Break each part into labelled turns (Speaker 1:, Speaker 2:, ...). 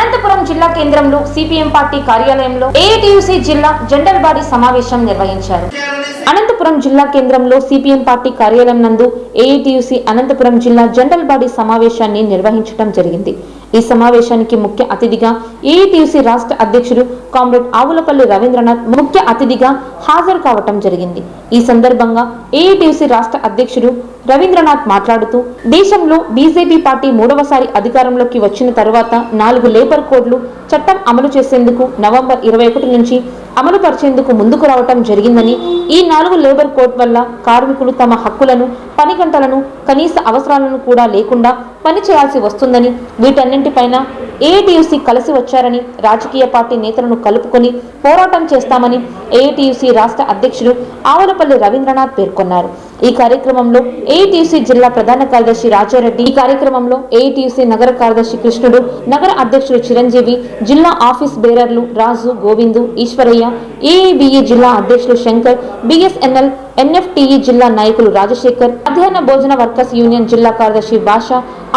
Speaker 1: આનંદ అనంతపురం జిల్లా కేంద్రంలో CPM party కార్యాలయంలో ఏఐటియుసి జిల్లా జనరల్ బాడీ సమావేశం నిర్వహించారు. అనంతపురం జిల్లా కేంద్రంలో సిపిఎం పార్టీ కార్యాలయం నందు ఏఐటియుసి అనంతపురం జిల్లా జనరల్ బాడీ సమావేశాన్ని నిర్వహించడం జరిగింది. ఈ సమావేశానికి ముఖ్య అతిథిగా ఏఐటియుసి రాష్ట్ర అధ్యక్షుడు కామ్రేడ్ ఆవులపల్లి రవీంద్రనాథ్ ముఖ్య అతిథిగా హాజరు కావటం జరిగింది. ఈ సందర్భంగా ఏఐటియుసి రాష్ట్ర అధ్యక్షుడు రవీంద్రనాథ్ మాట్లాడుతూ దేశంలో బీజేపీ పార్టీ మూడవసారి అధికారంలోకి వచ్చిన తరువాత నాలుగు లేబర్ కోడ్లు చట్టం అమలు చేసేందుకు నవంబర్ ఇరవై ఒకటి నుంచి అమలు పరిచేందుకు ముందుకు రావటం జరిగిందని ఈ నాలుగు లేబర్ కోడ్ వల్ల కార్మికులు తమ హక్కులను పని గంటలను కనీస అవసరాలను కూడా లేకుండా పని చేయాల్సి వస్తుందని వీటన్నింటిపైన ఏఐటియుసి కలిసి వచ్చారని రాజకీయ పార్టీ నేతలను కలుపుకొని పోరాటం చేస్తామని ఏఐటియుసి రాష్ట్ర అధ్యక్షుడు ఆవులపల్లి రవీంద్రనాథ్ పేర్కొన్నారు. ఈ కార్యక్రమంలో ఏటీసీ జిల్లా ప్రధాన కార్యదర్శి రాజారెడ్డి ఈ కార్యక్రమంలో ఏటీసీ నగర కార్యదర్శి కృష్ణుడు నగర అధ్యక్షుడు చిరంజీవి జిల్లా ఆఫీస్ బేరర్లు రాజు గోవిందు ఈశ్వరయ్య ఏఐబిఈ జిల్లా అధ్యక్షులు శంకర్ బిఎస్ఎన్ఎల్ ఎన్ఎఫ్టిఈ జిల్లా నాయకులు రాజశేఖర్ మధ్యాహ్న భోజన వర్కర్స్ యూనియన్ జిల్లా కార్యదర్శి భాష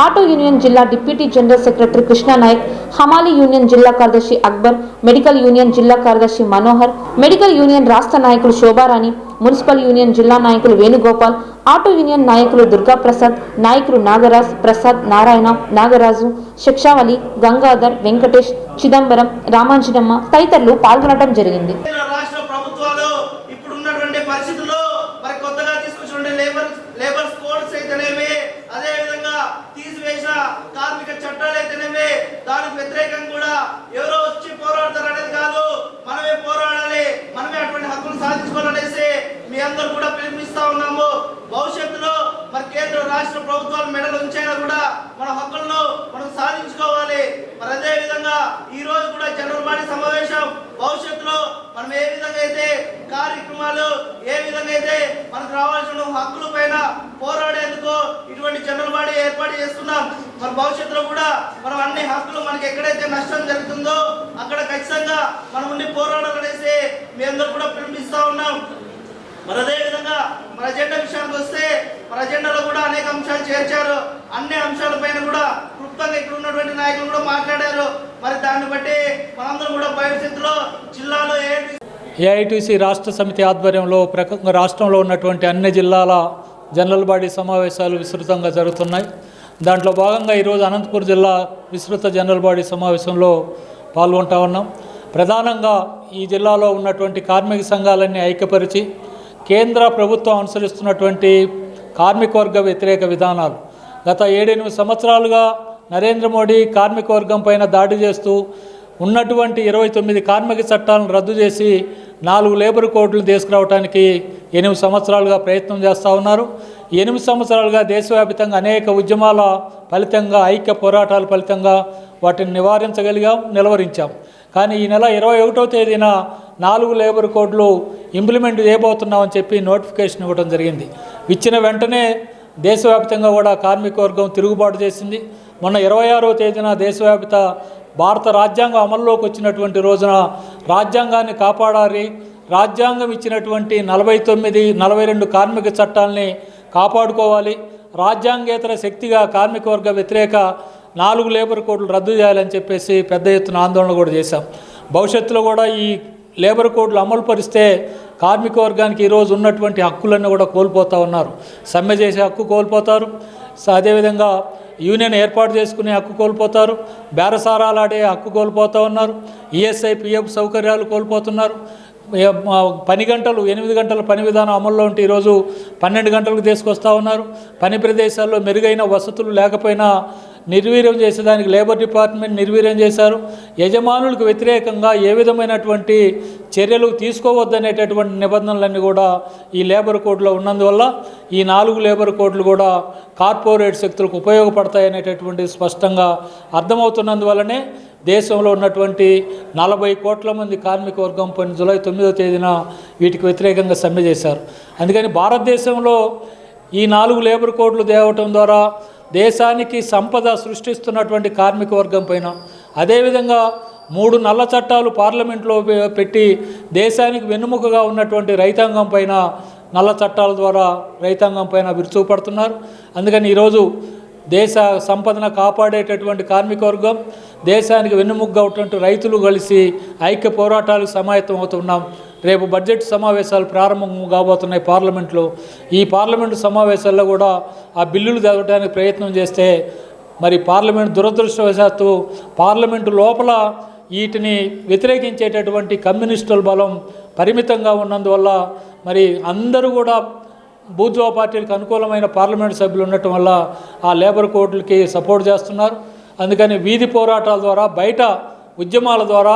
Speaker 1: ఆటో యూనియన్ జిల్లా డిప్యూటీ జనరల్ సెక్రటరీ కృష్ణానాయక్ హమాలి యూనియన్ జిల్లా కార్యదర్శి అక్బర్ మెడికల్ యూనియన్ జిల్లా కార్యదర్శి మనోహర్ మెడికల్ యూనియన్ రాష్ట్ర నాయకులు శోభారాణి మున్సిపల్ యూనియన్ జిల్లా నాయకులు వేణుగోపాల్ ఆటో యూనియన్ నాయకులు దుర్గా ప్రసాద్ నాయకులు నాగరాజ్ ప్రసాద్ నారాయణ నాగరాజు శిక్షావళి గంగాధర్ వెంకటేష్ చిదంబరం రామాంజనమ్మ తదితరులు పాల్గొనడం జరిగింది
Speaker 2: కేంద్ర రాష్ట్ర ప్రభుత్వాలు ఇప్పుడు ఉన్నటువంటి పరిస్థితుల్లో మరి కొత్తగా తీసుకొచ్చినటువంటి లేబర్ లేబర్ కోడ్స్ అయితేనేమి అదే విధంగా తీసివేసిన కార్మిక చట్టాలు అయితేనేమి దానికి వ్యతిరేకంగా కూడా ఎవరో వచ్చి పోరాడతారు అనేది కాదు మనమే పోరాడాలి మనమే అటువంటి హక్కులు సాధించుకోవాలనేసి మీ అందరూ కూడా పిలుపునిస్తా ఉన్నాము. భవిష్యత్తులో మరి కేంద్ర రాష్ట్ర ప్రభుత్వాలు మెడలు ఉంచైనా కూడా మన హక్కులను మనం సాధించుకోవాలి. మరి అదే విధంగా ఈ రోజు కూడా జనరల్ బాడీ సమావేశం. భవిష్యత్తులో మనం ఏ విధంగా అయితే కార్యక్రమాలు ఏ విధంగా అయితే మనకు రావాల్సిన హక్కుల పైన పోరాడేందుకు ఇటువంటి జనరల్ బాడీ ఏర్పాటు చేసుకున్నాం మరి భవిష్యత్తులో కూడా మనం అన్ని హక్కులు మనకి ఎక్కడైతే నష్టం జరుగుతుందో అక్కడ ఖచ్చితంగా మనం ఉండి పోరాడాలనేసి మీ అందరూ కూడా పిలిపిస్తా ఉన్నాం. మరి అదే విధంగా మన ఎజెండా విషయానికి వస్తే మన ఎజెండాలో కూడా అనేక అంశాలు చేర్చారు. అన్ని అంశాలపైన కూడా క్లుప్తంగా ఇక్కడ ఉన్నటువంటి నాయకులు కూడా మాట్లాడారు. మరి దాన్ని బట్టి మనందరం కూడా భవిష్యత్తులో జిల్లాలో ఏ
Speaker 3: ఏఐటీసీ రాష్ట్ర సమితి ఆధ్వర్యంలో ప్రక రాష్ట్రంలో ఉన్నటువంటి అన్ని జిల్లాల జనరల్ బాడీ సమావేశాలు విస్తృతంగా జరుగుతున్నాయి. దాంట్లో భాగంగా ఈరోజు అనంతపురం జిల్లా విస్తృత జనరల్ బాడీ సమావేశంలో పాల్గొంటా ఉన్నాం. ప్రధానంగా ఈ జిల్లాలో ఉన్నటువంటి కార్మిక సంఘాలన్నీ ఐక్యపరిచి కేంద్ర ప్రభుత్వం అనుసరిస్తున్నటువంటి కార్మికవర్గ వ్యతిరేక విధానాలు. గత ఏడెనిమిది సంవత్సరాలుగా నరేంద్ర మోడీ కార్మికవర్గం పైన దాడి చేస్తూ ఉన్నటువంటి ఇరవై తొమ్మిది కార్మిక చట్టాలను రద్దు చేసి నాలుగు లేబర్ కోడ్లు తీసుకురావడానికి ఎనిమిది సంవత్సరాలుగా ప్రయత్నం చేస్తూ ఉన్నారు. ఎనిమిది సంవత్సరాలుగా దేశవ్యాప్తంగా అనేక ఉద్యమాల ఫలితంగా ఐక్య పోరాటాల ఫలితంగా వాటిని నివారించగలిగాం నిలవరించాం. కానీ ఈ నెల ఇరవై ఒకటో తేదీన నాలుగు లేబర్ కోడ్లు ఇంప్లిమెంట్ చేయబోతున్నామని చెప్పి నోటిఫికేషన్ ఇవ్వడం జరిగింది. ఇచ్చిన వెంటనే దేశవ్యాప్తంగా కూడా కార్మిక వర్గం తిరుగుబాటు చేసింది. మొన్న ఇరవై ఆరో తేదీన దేశవ్యాప్త భారత రాజ్యాంగం అమల్లోకి వచ్చినటువంటి రోజున రాజ్యాంగాన్ని కాపాడాలి రాజ్యాంగం ఇచ్చినటువంటి నలభై తొమ్మిది నలభై రెండు కార్మిక చట్టాలని కాపాడుకోవాలి రాజ్యాంగేతర శక్తిగా కార్మిక వర్గ వ్యతిరేక నాలుగు లేబర్ కోడ్లు రద్దు చేయాలని చెప్పేసి పెద్ద ఎత్తున ఆందోళన కూడా చేశాం. భవిష్యత్తులో కూడా ఈ లేబర్ కోడ్లు అమలు పరిస్తే కార్మిక వర్గానికి ఈరోజు ఉన్నటువంటి హక్కులన్నీ కూడా కోల్పోతూ ఉన్నారు. సమ్మె చేసే హక్కు కోల్పోతారు. అదేవిధంగా యూనియన్ ఏర్పాటు చేసుకునే హక్కు కోల్పోతారు. బేరసారాలు ఆడే హక్కు కోల్పోతూ ఉన్నారు. ఈఎస్ఐ పిఎఫ్ సౌకర్యాలు కోల్పోతున్నారు. పని గంటలు ఎనిమిది గంటల పని విధానం అమల్లో ఉంటే ఈరోజు పన్నెండు గంటలకు తీసుకొస్తా ఉన్నారు. పని ప్రదేశాల్లో మెరుగైన వసతులు లేకపోయినా నిర్వీర్యం చేసేదానికి లేబర్ డిపార్ట్మెంట్ నిర్వీర్యం చేశారు. యజమానులకు వ్యతిరేకంగా ఏ విధమైనటువంటి చర్యలు తీసుకోవద్దనేటటువంటి నిబంధనలన్నీ కూడా ఈ లేబర్ కోడ్లో ఉన్నందువల్ల ఈ నాలుగు లేబర్ కోడ్లు కూడా కార్పొరేట్ శక్తులకు ఉపయోగపడతాయనేటటువంటి స్పష్టంగా అర్థమవుతున్నందువల్లనే దేశంలో ఉన్నటువంటి నలభై కోట్ల మంది కార్మిక వర్గం పోయిన జూలై తొమ్మిదో తేదీన వీటికి వ్యతిరేకంగా సమ్మె చేశారు. అందుకని భారతదేశంలో ఈ నాలుగు లేబర్ కోడ్లు తేవటం ద్వారా దేశానికి సంపద సృష్టిస్తున్నటువంటి కార్మిక వర్గం పైన అదేవిధంగా మూడు నల్ల చట్టాలు పార్లమెంట్లో పెట్టి దేశానికి వెన్నుముకగా ఉన్నటువంటి రైతాంగం పైన నల్ల చట్టాల ద్వారా రైతాంగం పైన విరుచుకుపడుతున్నారు. అందుకని ఈరోజు దేశ సంపదన కాపాడేటటువంటి కార్మిక వర్గం దేశానికి వెన్నుముగ్గా ఉన్నటువంటి రైతులు కలిసి ఐక్య పోరాటాలు సమాయత్తం అవుతున్నాం రేపు బడ్జెట్ సమావేశాలు ప్రారంభం కాబోతున్నాయి పార్లమెంట్లో. ఈ పార్లమెంటు సమావేశాల్లో కూడా ఆ బిల్లులు తేవడానికి ప్రయత్నం చేస్తే మరి పార్లమెంట్ దురదృష్టవశాత్తు పార్లమెంటు లోపల వీటిని వ్యతిరేకించేటటువంటి కమ్యూనిస్టుల బలం పరిమితంగా ఉన్నందువల్ల మరి అందరూ కూడా బూజ్వా పార్టీలకు అనుకూలమైన పార్లమెంట్ సభ్యులు ఉండటం వల్ల ఆ లేబర్ కోర్టులకి సపోర్ట్ చేస్తున్నారు. అందుకని వీధి పోరాటాల ద్వారా బయట ఉద్యమాల ద్వారా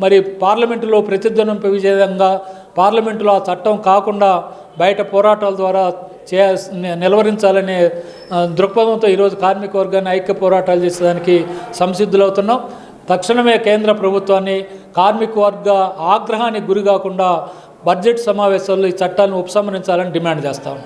Speaker 3: మరి పార్లమెంటులో ప్రతిధ్వనింపే విధంగా పార్లమెంటులో ఆ చట్టం కాకుండా బయట పోరాటాల ద్వారా చే నిలవరించాలనే దృక్పథంతో ఈరోజు కార్మిక వర్గాన్ని ఐక్య పోరాటాలు చేసేదానికి సంసిద్ధులవుతున్నాం. తక్షణమే కేంద్ర ప్రభుత్వాన్ని కార్మిక వర్గ ఆగ్రహానికి గురి కాకుండా బడ్జెట్ సమావేశాల్లో ఈ చట్టాలను ఉపసంహరించాలని డిమాండ్ చేస్తాం